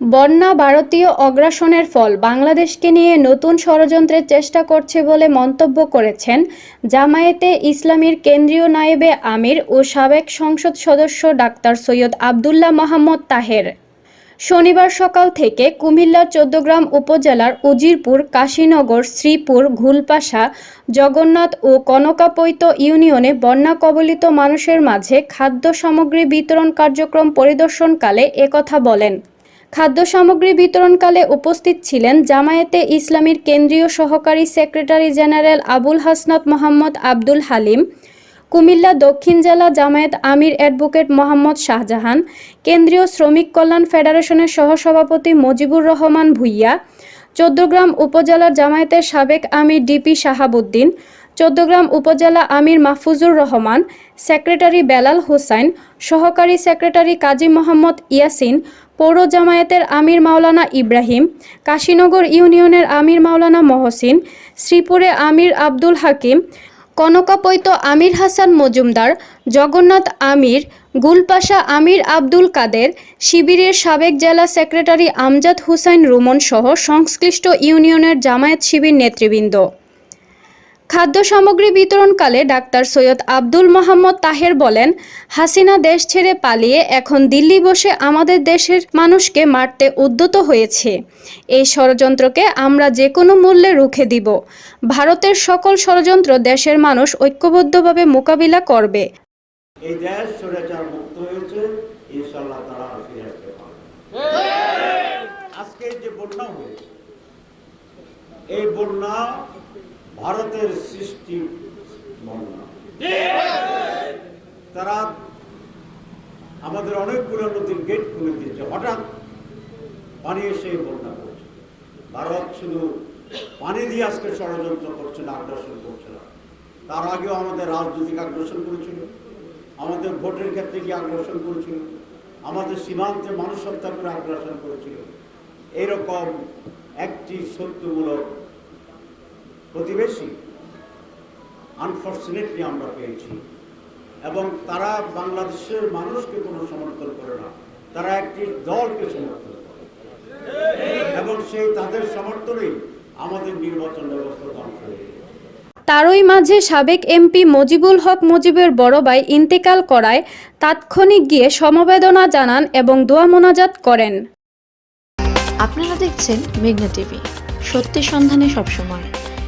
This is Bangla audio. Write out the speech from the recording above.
বন্যা ভারতীয় অগ্রাসনের ফল বাংলাদেশকে নিয়ে নতুন ষড়যন্ত্রের চেষ্টা করছে বলে মন্তব্য করেছেন জামায়াতে ইসলামীর কেন্দ্রীয় নায়েবে আমির ও সাবেক সংসদ সদস্য ডাক্তার সৈয়দ আবদুল্লাহ মাহমদ তাহের। শনিবার সকাল থেকে কুমিল্লার চৌদ্দগ্রাম উপজেলার উজিরপুর, কাশীনগর, শ্রীপুর, ঘুলপাশা, জগন্নাথ ও কনকাপৈত ইউনিয়নে বন্যা কবলিত মানুষের মাঝে খাদ্য সামগ্রী বিতরণ কার্যক্রম পরিদর্শনকালে একথা বলেন। খাদ্য সামগ্রী বিতরণকালে উপস্থিত ছিলেন জামায়াতে ইসলামীর কেন্দ্রীয় সহকারী সেক্রেটারি জেনারেল আবুল হাসনাত মোহাম্মদ আব্দুল হালিম, কুমিল্লা দক্ষিণ জেলা জামায়াত আমির অ্যাডভোকেট মোহাম্মদ শাহজাহান, কেন্দ্রীয় শ্রমিক কল্যাণ ফেডারেশনের সহসভাপতি মজিবুর রহমান ভুইয়া, চৌদ্দগ্রাম উপজেলার জামায়াতের সাবেক আমির ডিপি শাহাবুদ্দিন, চৌদ্দগ্রাম উপজেলা আমির মাহফুজুর রহমান, সেক্রেটারি বেলাল হোসাইন, সহকারী সেক্রেটারি কাজী মোহাম্মদ ইয়াসিন পৌর জামায়াতের আমির মাওলানা ইব্রাহিম, কাশীনগর ইউনিয়নের আমির মাওলানা মহসিন, শ্রীপুরে আমির আব্দুল হাকিম, কনকাপৈত আমির হাসান মজুমদার, জগন্নাথ আমির, গুলপাশা আমির আব্দুল কাদের, শিবিরের সাবেক জেলা সেক্রেটারি আমজাদ হুসাইন রুমন সহ সংশ্লিষ্ট ইউনিয়নের জামায়াত শিবির নেতৃবৃন্দ। খাদ্য সামগ্রী বিতরণকালে ডাক্তার সৈয়দ আব্দুল মোহাম্মদ তাহের বলেন হাসিনা দেশ ছেড়ে পালিয়ে এখন দিল্লি বসে আমাদের দেশের মানুষকে মারতে উদ্যত হয়েছে। এই ষড়যন্ত্রকে আমরা যে কোনো মূল্যে রুখে দিব। ভারতের সকল ষড়যন্ত্র দেশের মানুষ ঐক্যবদ্ধভাবে মোকাবিলা করবে। এই দেশ স্বৈরাচার মুক্ত হয়েছে ইনশাল্লাহ তারা ফিরে আসতে পারবে আজকে যে বন্যা হয়েছে এই বন্যা ভারতের সৃষ্টি তারা আমাদের অনেকগুলো নদীর গেট খুলে দিয়েছে, হঠাৎ পানি এসে বন্যা করছে। ভারত শুধু পানি দিয়ে আজকে ষড়যন্ত্র করছে না, আগ্রাসন করছে না। তার আগেও আমাদের রাজনৈতিক আগ্রাসন করেছিল, আমাদের ভোটের ক্ষেত্রে গিয়ে আগ্রাসন করেছিল, আমাদের সীমান্তে মানুষ হত্যা করে আগ্রাসন করেছিল। এরকম একটি শত্রুমূলক প্রতিবেশী। আনফর্চুনেটলি আমরা পেয়েছি। এবং তারা বাংলাদেশের মানুষকে কোনো সমর্থন করে না। তারা একটি দলকে সমর্থন করে। এবং সেই তাদের সমর্থনেই আমাদের নির্বাচন ব্যবস্থা ধ্বংস হয়ে তারই মাঝে সাবেক এমপি মজিবুল হক মুজিবের বড় ভাই ইন্তেকাল করায় তাৎক্ষণিক গিয়ে সমবেদনা জানান এবং দোয়া মোনাজাত করেন। আপনারা দেখছেন মেঘনা টিভি। সত্যি সন্ধানে সবসময়।